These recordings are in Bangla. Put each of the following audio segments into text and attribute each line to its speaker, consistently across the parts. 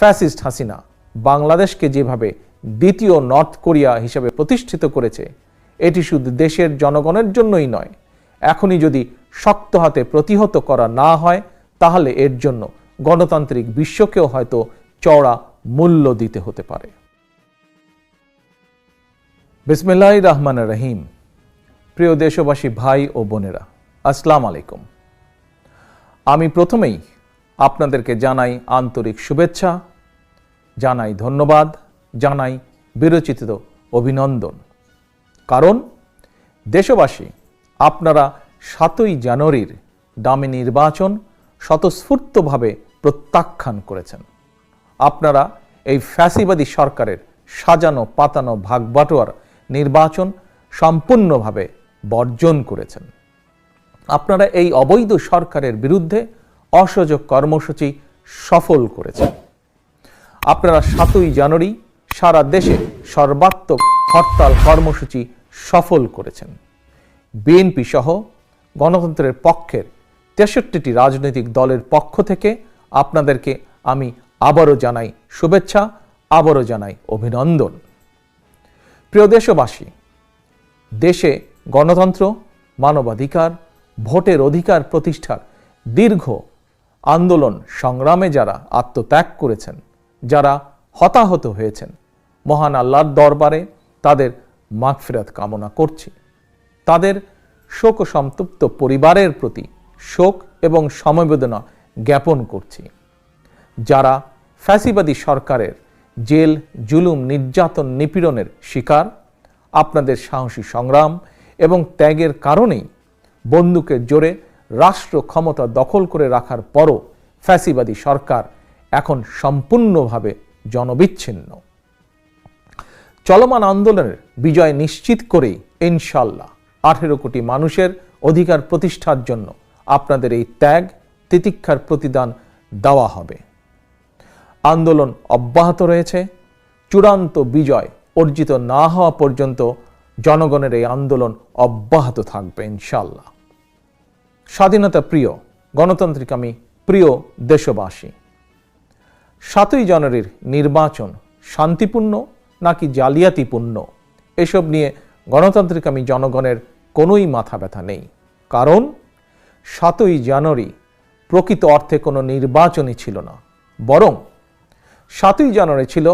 Speaker 1: ফ্যাসিস্ট হাসিনা বাংলাদেশকে যেভাবে দ্বিতীয় নর্থ কোরিয়া হিসেবে প্রতিষ্ঠিত করেছে, এটি শুধু দেশের জনগণের জন্যই নয়। এখনই যদি শক্ত হাতে প্রতিহত করা না হয়, তাহলে এর জন্য গণতান্ত্রিক বিশ্বকেও হয়তো চওড়া মূল্য দিতে হতে পারে। বিসমিল্লাহ রহমান রহিম। প্রিয় দেশবাসী, ভাই ও বোনেরা, আসসালাম আলাইকুম। আমি প্রথমেই আপনাদেরকে জানাই আন্তরিক শুভেচ্ছা, জানাই ধন্যবাদ, জানাই বিরচিত অভিনন্দন। কারণ দেশবাসী, আপনারা সাতই জানুয়ারির দামি নির্বাচন স্বতঃস্ফূর্তভাবে প্রত্যাখ্যান করেছেন। আপনারা এই ফ্যাসিবাদী সরকারের সাজানো পাতানো ভাগবাটোয়ার নির্বাচন সম্পূর্ণভাবে বর্জন করেছেন। আপনারা এই অবৈধ সরকারের বিরুদ্ধে অসহযোগ কর্মসূচি সফল করেছেন আপনারা সাতই জানুয়ারি সারা দেশে সর্বাত্মক হরতাল কর্মসূচি সফল করেছেন। বিএনপি সহ গণতন্ত্রের পক্ষের তেষট্টিটি রাজনৈতিক দলের পক্ষ থেকে আপনাদেরকে আমি আবারও জানাই শুভেচ্ছা, আবারও জানাই অভিনন্দন। প্রিয় দেশবাসী, দেশে গণতন্ত্র, মানবাধিকার, ভোটের অধিকার প্রতিষ্ঠার দীর্ঘ আন্দোলন সংগ্রামে যারা আত্মত্যাগ করেছেন, যারা হতাহত হয়েছেন, মহান আল্লাহর দরবারে তাদের মাগফিরাত কামনা করছি। তাদের শোক সন্তপ্ত পরিবারের প্রতি শোক এবং সমবেদনা জ্ঞাপন করছি। যারা ফ্যাসিবাদী সরকারের জেল, জুলুম, নির্যাতন, নিপীড়নের শিকার, আপনাদের সাহসী সংগ্রাম এবং ত্যাগের কারণেই বন্দুকের জোরে রাষ্ট্র ক্ষমতা দখল করে রাখার পরও ফ্যাসিবাদী সরকার এখন সম্পূর্ণভাবে জনবিচ্ছিন্ন। চলমান আন্দোলনের বিজয় নিশ্চিত করেই ইনশাল্লাহ আঠেরো কোটি মানুষের অধিকার প্রতিষ্ঠার জন্য আপনাদের এই ত্যাগ, তিতিক্ষার প্রতিদান দেওয়া হবে। আন্দোলন অব্যাহত রয়েছে। চূড়ান্ত বিজয় অর্জিত না হওয়া পর্যন্ত জনগণের এই আন্দোলন অব্যাহত থাকবে ইনশাল্লাহ। স্বাধীনতা প্রিয়, গণতান্ত্রিক আমি প্রিয় দেশবাসী। সাতই জানুয়ারির নির্বাচন শান্তিপূর্ণ নাকি জালিয়াতিপূর্ণ, এসব নিয়ে গণতান্ত্রিক আমি জনগণের কোনোই মাথা ব্যথা নেই। কারণ সাতই জানুয়ারি প্রকৃত অর্থে কোনো নির্বাচনই ছিল না, বরং সাতই জানুয়ারি ছিল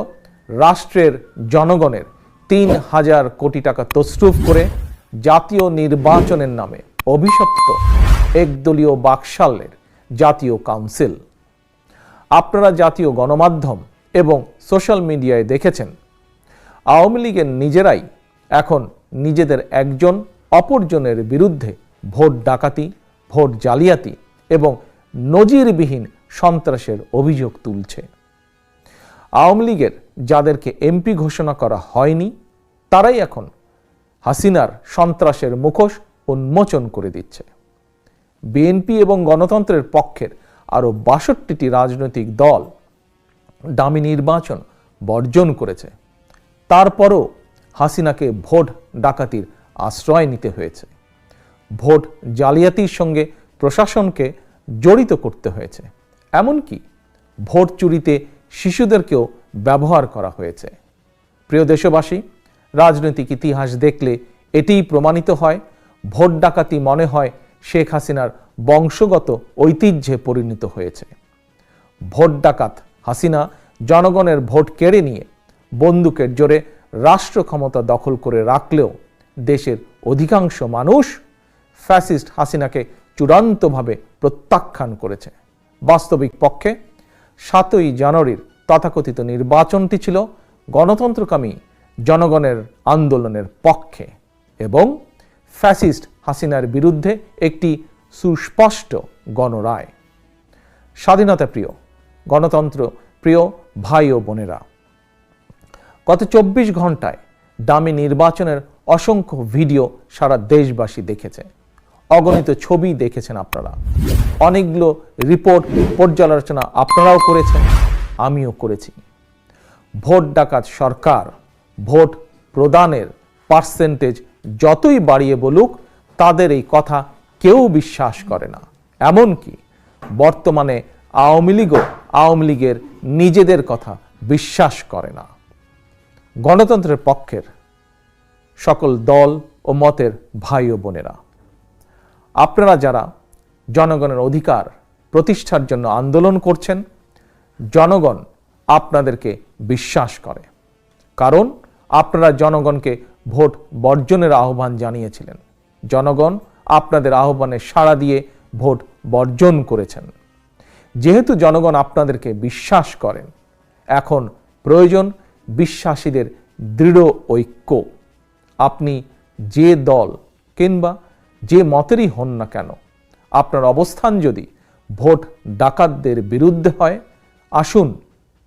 Speaker 1: রাষ্ট্রের জনগণের তিন হাজার কোটি টাকা তসরুফ করে জাতীয় নির্বাচনের নামে অভিশপ্ত একদলীয় বাকশালের জাতীয় কাউন্সিল। আপনারা জাতীয় গণমাধ্যম এবং সোশ্যাল মিডিয়ায় দেখেছেন। আওয়ামী লীগের নিজেরাই এখন নিজেদের একজন, অপরজনের বিরুদ্ধে ভোট ডাকাতি, ভোট জালিয়াতি এবং নজিরবিহীন সন্ত্রাসের অভিযোগ তুলছে। আওয়ামী লীগের যাদেরকে এমপি ঘোষণা করা হয়নি, তারাই এখন হাসিনার সন্ত্রাসের মুখোশ উন্মোচন করে দিচ্ছে। বিএনপি এবং গণতন্ত্রের পক্ষের আরও বাষট্টিটি রাজনৈতিক দল দামি নির্বাচন বর্জন করেছে। তারপরও হাসিনাকে ভোট ডাকাতির আশ্রয় নিতে হয়েছে। ভোট জালিয়াতির সঙ্গে প্রশাসনকে জড়িত করতে হয়েছে। এমনকি ভোট চুরিতে শিশুদেরকেও ব্যবহার করা হয়েছে। প্রিয় দেশবাসী, রাজনৈতিক ইতিহাস দেখলে এটিই প্রমাণিত হয়। ভোট ডাকাতি মনে হয় শেখ হাসিনার বংশগত ঐতিহ্যে পরিণত হয়েছে। ভোট ডাকাত হাসিনা জনগণের ভোট কেড়ে নিয়ে বন্দুকের জোরে রাষ্ট্র ক্ষমতা দখল করে রাখলেও দেশের অধিকাংশ মানুষ ফ্যাসিস্ট হাসিনাকে চূড়ান্তভাবে প্রত্যাখ্যান করেছে। বাস্তবিক পক্ষে সাতই জানুয়ারির তথাকথিত নির্বাচনটি ছিল গণতন্ত্রকামী জনগণের আন্দোলনের পক্ষে এবং ফ্যাসিস্ট হাসিনার বিরুদ্ধে একটি সুস্পষ্ট গণরায়। স্বাধীনতা প্রিয়, গণতন্ত্র প্রিয় ভাই ও বোনেরা, গত চব্বিশ ঘন্টায় দামি নির্বাচনের অসংখ্য ভিডিও সারা দেশবাসী দেখেছে। অগণিত ছবি দেখেছেন আপনারা। অনেকগুলো রিপোর্ট পর্যালোচনা আপনারাও করেছেন, আমিও করেছি। ভোট ডাকাত সরকার ভোট প্রদানের পার্সেন্টেজ যতই বাড়িয়ে বলুক, তাদের এই কথা কেউ বিশ্বাস করে না। এমনকি বর্তমানে আওয়ামী লীগও আওয়ামী লীগের নিজেদের কথা বিশ্বাস করে না। গণতন্ত্রের পক্ষের সকল দল ও মতের ভাই ও বোনেরা, আপনারা যারা জনগণের অধিকার প্রতিষ্ঠার জন্য আন্দোলন করছেন, জনগণ আপনাদেরকে বিশ্বাস করে। কারণ আপনারা জনগণকে ভোট বর্জনের আহ্বান জানিয়েছিলেন। জনগণ আপনাদের আহ্বানে সাড়া দিয়ে ভোট বর্জন করেছেন। যেহেতু জনগণ আপনাদেরকে বিশ্বাস করেন, এখন প্রয়োজন বিশ্বাসীদের দৃঢ় ঐক্য। আপনি যে দল কিংবা যে মতেরই হন না কেন, আপনার অবস্থান যদি ভোট ডাকাতদের বিরুদ্ধে হয়, আসুন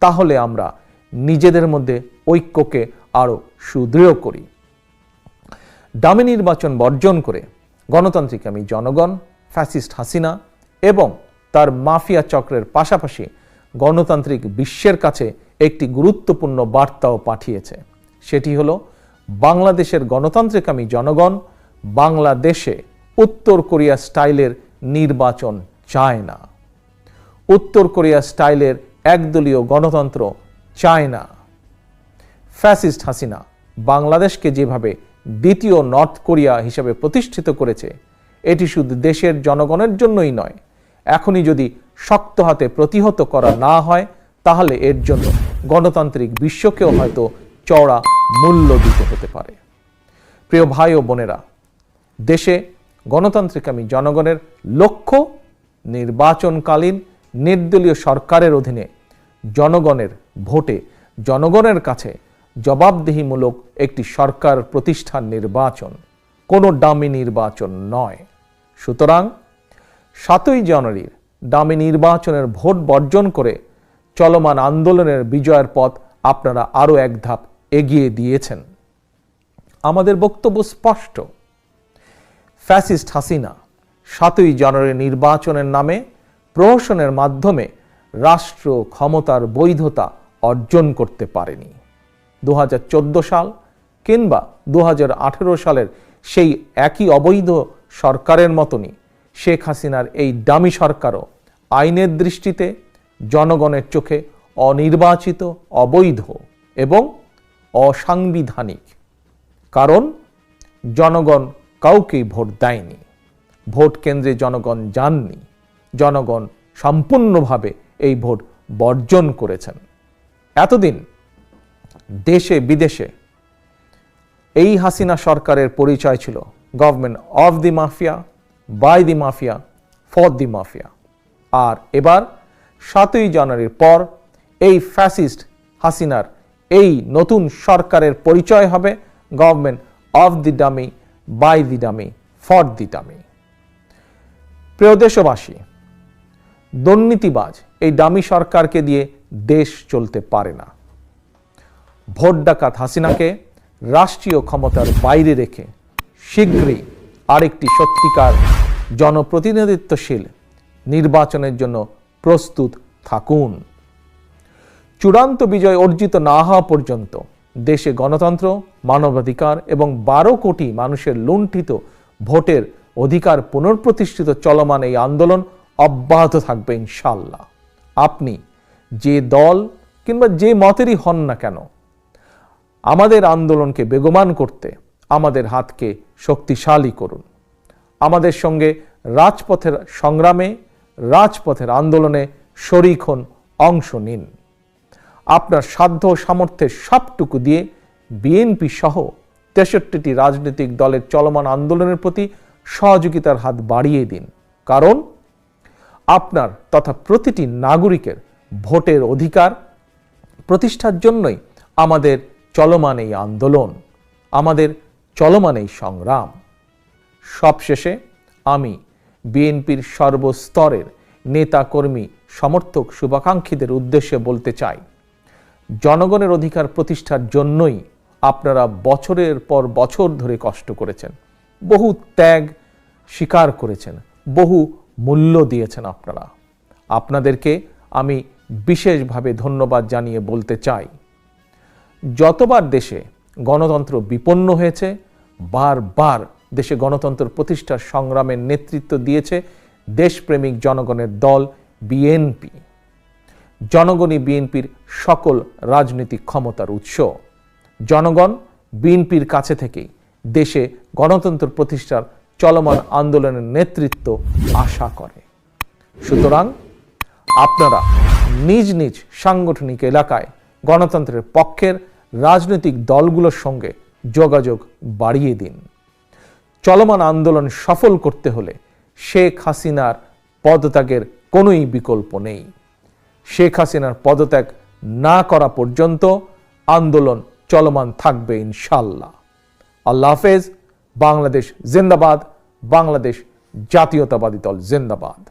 Speaker 1: তাহলে আমরা নিজেদের মধ্যে ঐক্যকে আরও সুদৃঢ় করি। ডামি নির্বাচন বর্জন করে গণতান্ত্রিক আমি জনগণ, ফ্যাসিস্ট হাসিনা এবং তার মাফিয়া চক্রের পাশাপাশি গণতান্ত্রিক বিশ্বের কাছে একটি গুরুত্বপূর্ণ বার্তাও পাঠিয়েছে। সেটি হলো, বাংলাদেশের গণতান্ত্রিকামী জনগণ বাংলাদেশে উত্তর কোরিয়া স্টাইলের নির্বাচন চায় না। উত্তর কোরিয়া স্টাইলের একদলীয় গণতন্ত্র চায় না। ফ্যাসিস্ট হাসিনা বাংলাদেশকে যেভাবে দ্বিতীয় নর্থ কোরিয়া হিসেবে প্রতিষ্ঠিত করেছে। এটি শুধু দেশের জনগণের জন্যই নয়। এখনই যদি শক্ত হাতে প্রতিহত করা না হয়, তাহলে এর জন্য গণতান্ত্রিক বিশ্বকেও হয়তো চড়া মূল্য দিতে হতে পারে। প্রিয় ভাই ও বোনেরা, দেশে গণতান্ত্রিকামী জনগণের লক্ষ্য নির্বাচনকালীন নির্দলীয় সরকারের অধীনে জনগণের ভোটে জনগণের কাছে জবাবদিহিমূলক একটি সরকার প্রতিষ্ঠান নির্বাচন। কোনো ডামি নির্বাচন নয়। সুতরাং সাতই জানুয়ারির ডামি নির্বাচনের ভোট বর্জন করে চলমান আন্দোলনের বিজয়ের পথ আপনারা আরও এক ধাপ এগিয়ে দিয়েছেন। আমাদের বক্তব্য স্পষ্ট। ফ্যাসিস্ট হাসিনা সাতই জানুয়ারি নির্বাচনের নামে প্রহসনের মাধ্যমে রাষ্ট্র ক্ষমতার বৈধতা অর্জন করতে পারেনি। দু হাজার চোদ্দ সাল কিংবা দু হাজার আঠেরো সালের সেই একই অবৈধ সরকারের মতনই শেখ হাসিনার এই দামি সরকারও আইনের দৃষ্টিতে জনগণের চোখে অনির্বাচিত, অবৈধ এবং অসাংবিধানিক। কারণ জনগণ কাউকেই ভোট দেয়নি। ভোট কেন্দ্রে জনগণ যাননি। জনগণ সম্পূর্ণভাবে এই ভোট বর্জন করেছেন। এতদিন দেশে, বিদেশে। এই হাসিনা সরকারের পরিচয় ছিল government of the mafia by the mafia for the mafia আর এবার সাতই জানুয়ারির পর এই ফ্যাসিস্ট হাসিনার এই নতুন সরকারের পরিচয় হবে government of the dummy by the dummy for the dummy প্রিয় দেশবাসী, দুর্নীতিবাজ এই দামি সরকারকে দিয়ে দেশ চলতে পারে না। ভোট ডাকাত হাসিনাকে রাষ্ট্রীয় ক্ষমতার বাইরে রেখে শীঘ্রই আরেকটি সত্যিকার জনপ্রতিনিধিত্বশীল নির্বাচনের জন্য প্রস্তুত থাকুন। চূড়ান্ত বিজয় অর্জিত না হওয়া পর্যন্ত দেশে গণতন্ত্র, মানবাধিকার এবং বারো কোটি মানুষের লুণ্ঠিত ভোটের অধিকার পুনঃপ্রতিষ্ঠিত চলমান এই আন্দোলন অব্যাহত থাকবে ইনশাল্লাহ আপনি যে দল কিংবা যে মতেরই হন না কেন আমাদের আন্দোলনকে বেগমান করতে আমাদের হাতকে শক্তিশালী করুন। আমাদের সঙ্গে রাজপথের সংগ্রামে, রাজপথের আন্দোলনে শরিক হন, অংশ নিন। আপনার সাধ্য সামর্থ্যের সবটুকু দিয়ে বিএনপি সহ তেষট্টিটি রাজনৈতিক দলের চলমান আন্দোলনের প্রতি সহযোগিতার হাত বাড়িয়ে দিন। কারণ আপনার তথা প্রতিটি নাগরিকের ভোটের অধিকার প্রতিষ্ঠার জন্যই আমাদের চলমান এই আন্দোলন, আমাদের চলমান এই সংগ্রাম। সবশেষে আমি বিএনপির সর্বস্তরের নেতাকর্মী, সমর্থক, শুভাকাঙ্ক্ষীদের উদ্দেশ্যে বলতে চাই, জনগণের অধিকার প্রতিষ্ঠার জন্যই আপনারা বছরের পর বছর ধরে কষ্ট করেছেন, বহু ত্যাগ স্বীকার করেছেন, বহু মূল্য দিয়েছেন আপনারা। আপনাদেরকে আমি বিশেষভাবে ধন্যবাদ জানিয়ে বলতে চাই যতবার দেশে গণতন্ত্র বিপন্ন হয়েছে, বারবার দেশে গণতন্ত্র প্রতিষ্ঠার সংগ্রামের নেতৃত্ব দিয়েছে দেশপ্রেমিক জনগণের দল বিএনপি। জনগণই বিএনপির সকল রাজনৈতিক ক্ষমতার উৎস। জনগণ বিএনপির কাছে থেকেই দেশে গণতন্ত্র প্রতিষ্ঠার চলমান আন্দোলনের নেতৃত্ব আশা করে। সুতরাং আপনারা নিজ নিজ সাংগঠনিক এলাকায় গণতন্ত্রের পক্ষের রাজনৈতিক দলগুলোর সঙ্গে যোগাযোগ বাড়িয়ে দিন। চলমান আন্দোলন সফল করতে হলে শেখ হাসিনার পদত্যাগের কোনোই বিকল্প নেই। শেখ হাসিনার পদত্যাগ না করা পর্যন্ত আন্দোলন চলমান থাকবে ইনশাল্লাহ আল্লাহ হাফেজ, বাংলাদেশ জিন্দাবাদ, বাংলাদেশ জাতীয়তাবাদী দল জিন্দাবাদ।